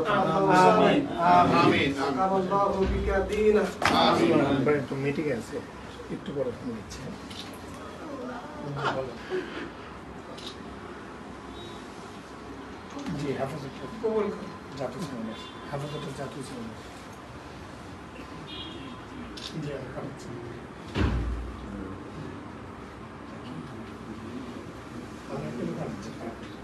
آمين آمين একটু পরে জি হাফেজ কবুল জাতু সিনেমা জি আমি একটু